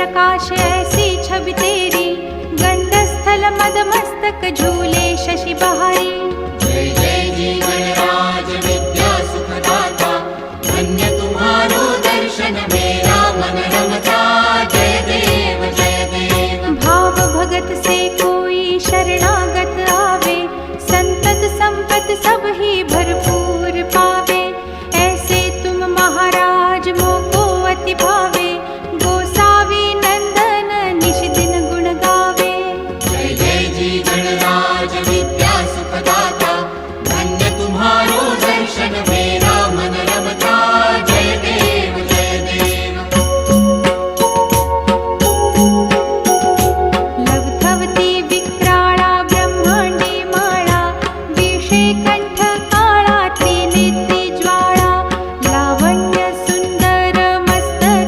प्रकाश ऐसी छवि तेरी। गंधस्थल मद मस्तक झूले शशि बहारी। जय जय जीवन राज विद्या सुखदाता। धन्य तुम्हारो दर्शन मेरा मन रमता